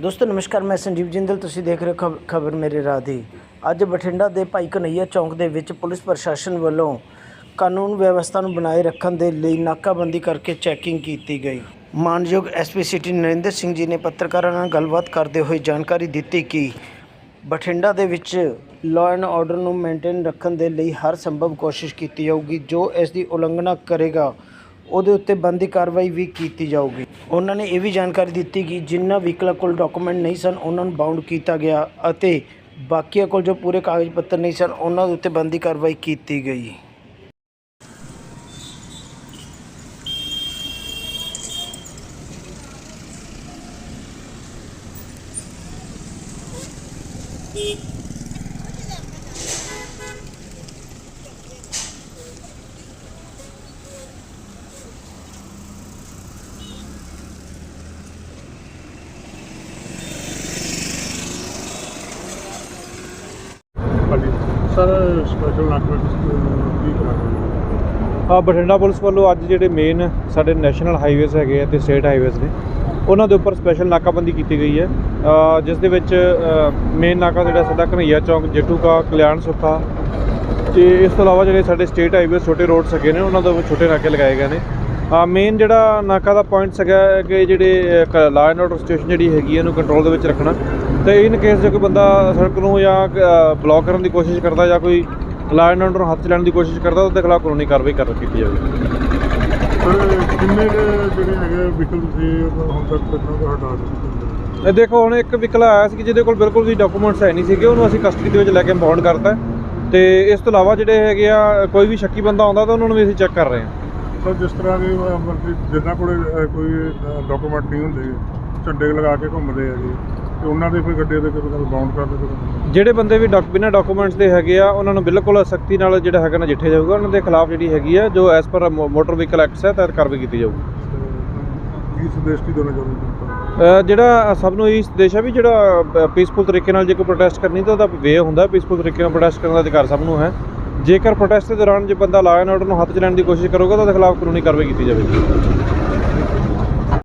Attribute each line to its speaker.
Speaker 1: ਦੋਸਤੋ, ਨਮਸਕਾਰ, ਮੈਂ ਸੰਜੀਵ ਜਿੰਦਲ, ਤੁਸੀਂ ਦੇਖ ਰਹੇ ਹੋ ਖਬਰ ਮੇਰੇ ਰਾਹ ਦੀ। ਅੱਜ ਬਠਿੰਡਾ ਦੇ ਭਾਈ ਕਨਈਆ ਚੌਂਕ ਦੇ ਵਿੱਚ ਪੁਲਿਸ ਪ੍ਰਸ਼ਾਸਨ ਵੱਲੋਂ ਕਾਨੂੰਨ ਵਿਵਸਥਾ ਨੂੰ ਬਣਾਏ ਰੱਖਣ ਦੇ ਲਈ ਨਾਕਾਬੰਦੀ ਕਰਕੇ ਚੈਕਿੰਗ ਕੀਤੀ ਗਈ। ਮਾਨਯੋਗ ਐਸਪੀ ਸਿਟੀ ਨਰਿੰਦਰ ਸਿੰਘ ਜੀ ਨੇ ਪੱਤਰਕਾਰਾਂ ਨਾਲ ਗੱਲਬਾਤ ਕਰਦੇ ਹੋਏ ਜਾਣਕਾਰੀ ਦਿੱਤੀ ਕਿ ਬਠਿੰਡਾ ਦੇ ਵਿੱਚ ਲਾਅ ਐਂਡ ਆਰਡਰ ਨੂੰ ਮੇਨਟੇਨ ਰੱਖਣ ਦੇ ਲਈ ਹਰ ਸੰਭਵ ਕੋਸ਼ਿਸ਼ ਕੀਤੀ ਜਾਊਗੀ, ਜੋ ਇਸ ਦੀ ਉਲੰਘਣਾ ਕਰੇਗਾ। ਉਹਦੇ ਉੱਤੇ ਬਣਦੀ ਕਾਰਵਾਈ ਵੀ ਕੀਤੀ ਜਾਊਗੀ। ਉਹਨਾਂ ਨੇ ਇਹ ਵੀ ਜਾਣਕਾਰੀ ਦਿੱਤੀ ਕਿ ਜਿਨ੍ਹਾਂ ਵਹੀਕਲਾਂ ਕੋਲ ਡਾਕੂਮੈਂਟ ਨਹੀਂ ਸਨ, ਉਹਨਾਂ ਨੂੰ ਬਾਉਂਡ ਕੀਤਾ ਗਿਆ ਅਤੇ ਬਾਕੀਆਂ ਕੋਲ ਜੋ ਪੂਰੇ ਕਾਗਜ਼ ਪੱਤਰ ਨਹੀਂ ਸਨ, ਉਹਨਾਂ ਦੇ ਉੱਤੇ ਬਣਦੀ ਕਾਰਵਾਈ ਕੀਤੀ ਗਈ।
Speaker 2: ਹਾਂਜੀ ਸਰ ਸਪੈਸ਼ਲ ਨਾਕਮੈਂਟ ਕੀ ਕਰਾਂਗੇ?
Speaker 3: ਆ ਬਠਿੰਡਾ ਪੁਲਿਸ ਵੱਲੋਂ ਅੱਜ ਜਿਹੜੇ ਮੇਨ ਸਾਡੇ ਨੈਸ਼ਨਲ ਹਾਈਵੇਜ਼ ਹੈਗੇ ਆ ਤੇ ਸਟੇਟ ਹਾਈਵੇਜ਼ ਨੇ ਉਹਨਾਂ ਦੇ ਉੱਪਰ ਸਪੈਸ਼ਲ ਨਾਕਾਬੰਦੀ ਕੀਤੀ ਗਈ ਹੈ। ਅ, ਜਿਸ ਦੇ ਵਿੱਚ ਮੇਨ ਨਾਕਾ ਜਿਹੜਾ ਸਾਡਾ ਘਨਈਆ ਚੌਂਕ ਜੇਠੂ ਕਾ ਕਲਿਆਣ ਸੁੱਖਾ ਤੇ ਇਸ ਤੋਂ ਇਲਾਵਾ ਜਿਹੜੇ ਸਾਡੇ ਸਟੇਟ ਹਾਈਵੇ ਛੋਟੇ ਰੋਡਸ ਹੈਗੇ ਨੇ ਉਹਨਾਂ ਦੇ ਉੱਪਰ ਛੋਟੇ ਨਾਕੇ ਲਗਾਏ ਗਏ ਨੇ। ਆ ਮੇਨ ਜਿਹੜਾ ਨਾਕਾ ਦਾ ਪੁਆਇੰਟਸ ਹੈਗਾ ਹੈ ਕਿ ਜਿਹੜੇ ਲਾਅ ਐਂਡ ਆਰਡਰ ਸਿਚੁਏਸ਼ਨ ਜਿਹੜੀ ਹੈਗੀ ਹੈ ਇਹਨੂੰ ਕੰਟਰੋਲ ਦੇ ਵਿੱਚ ਰੱਖਣਾ। ਤੇ ਇਨ ਕੇਸ ਜੇ ਕੋਈ ਬੰਦਾ ਸੜਕ ਨੂੰ ਜਾਂ ਬਲੌਕ ਕਰਨ ਦੀ ਕੋਸ਼ਿਸ਼ ਕਰਦਾ ਜਾਂ ਕੋਈ ਲਾਅ ਐਂਡ ਆਰਡਰ ਨੂੰ ਹੱਥ ਲੈਣ ਦੀ ਕੋਸ਼ਿਸ਼ ਕਰਦਾ ਉਹਦੇ ਖਿਲਾਫ ਕਾਨੂੰਨੀ ਕਾਰਵਾਈ ਕਰ ਕੀਤੀ ਜਾਵੇਗੀ
Speaker 2: ਸਰ ਕਿੰਨੇ ਕੁ ਜਿਹੜੇ ਹੈਗੇ ਵਹੀਕਲ ਤੁਸੀਂ ਹੁਣ ਤੱਕ ਕਿੰਨਾ ਕੁ ਹਟਾ ਦਿੱਤੇ
Speaker 3: ਇਹ ਦੇਖੋ ਹੁਣ ਇੱਕ ਵਹੀਕਲ ਆਇਆ ਸੀ ਜਿਹਦੇ ਕੋਲ ਬਿਲਕੁਲ ਵੀ ਡਾਕੂਮੈਂਟਸ ਹੈ ਨਹੀਂ ਸੀਗੇ ਉਹਨੂੰ ਅਸੀਂ ਕਸਟਡੀ ਦੇ ਵਿੱਚ ਲੈ ਕੇ ਇੰਪਾਊਂਡ ਕਰਤਾ। ਤੇ ਇਸ ਤੋਂ ਇਲਾਵਾ ਜਿਹੜੇ ਹੈਗੇ ਆ ਕੋਈ ਵੀ ਸ਼ੱਕੀ ਬੰਦਾ ਆਉਂਦਾ ਤਾਂ ਉਹਨਾਂ ਨੂੰ ਵੀ ਅਸੀਂ ਚੈੱਕ ਕਰ ਰਹੇ ਹਾਂ।
Speaker 2: ਸਰ ਜਿਸ ਤਰ੍ਹਾਂ ਦੇ ਜਿਨ੍ਹਾਂ ਕੋਲੇ ਕੋਈ ਡਾਕੂਮੈਂਟ ਨਹੀਂ ਹੁੰਦੇ ਝੰਡੇ ਲਗਾ ਕੇ ਘੁੰਮਦੇ ਆ ਜੀ ਤੇ ਉਹਨਾਂ ਦੇ ਫਿਰ ਗੱਡੇ ਦੇ ਕੋਈ ਬਾਉਂਡ ਕਰ ਦਿੰਦੇ
Speaker 3: ਜਿਹੜੇ ਬੰਦੇ ਵੀ ਡਾਕ ਬਿਨਾਂ ਡਾਕੂਮੈਂਟਸ ਦੇ ਹੈਗੇ ਆ ਉਹਨਾਂ ਨੂੰ ਬਿਲਕੁਲ ਸਖਤੀ ਨਾਲ ਜਿਹੜਾ ਹੈਗਾ ਨਾ ਜਿੱਠੇ ਜਾਊਗਾ। ਉਹਨਾਂ ਦੇ ਖਿਲਾਫ ਜਿਹੜੀ ਹੈਗੀ ਆ ਜੋ as per motor vehicle acts ਹੈ ਤਹਿਤ ਕਾਰਵਾਈ ਕੀਤੀ ਜਾਊਗੀ।
Speaker 2: ਕੀ ਸੰਦੇਸ਼ ਕੀ ਦੇਣਾ ਚਾਹੁੰਦੇ ਹੋ
Speaker 3: ਜਿਹੜਾ ਸਭ ਨੂੰ ਇਹ ਸੰਦੇਸ਼ ਹੈ ਵੀ ਜਿਹੜਾ ਪੀਸਫੁਲ ਤਰੀਕੇ ਨਾਲ ਜੇ ਕੋਈ ਪ੍ਰੋਟੈਸਟ ਕਰਨੀ ਤਾਂ ਉਹਦਾ ਵੇ ਹੁੰਦਾ। ਪੀਸਫੁਲ ਤਰੀਕੇ ਨਾਲ ਪ੍ਰੋਟੈਸਟ ਕਰਨ ਦਾ ਅਧਿਕਾਰ ਸਭ ਨੂੰ ਹੈ। ਜੇਕਰ ਪ੍ਰੋਟੈਸਟ ਦੇ ਦੌਰਾਨ ਜੇ ਬੰਦਾ ਲਾਅ ਐਂਡ ਆਰਡਰ ਨੂੰ ਹੱਥ 'ਚ ਲੈਣ ਦੀ ਕੋਸ਼ਿਸ਼ ਕਰੂਗਾ ਤਾਂ ਉਹਦੇ ਖਿਲਾਫ ਕਾਨੂੰਨੀ ਕਾਰਵਾਈ ਕੀਤੀ ਜਾਵੇਗੀ।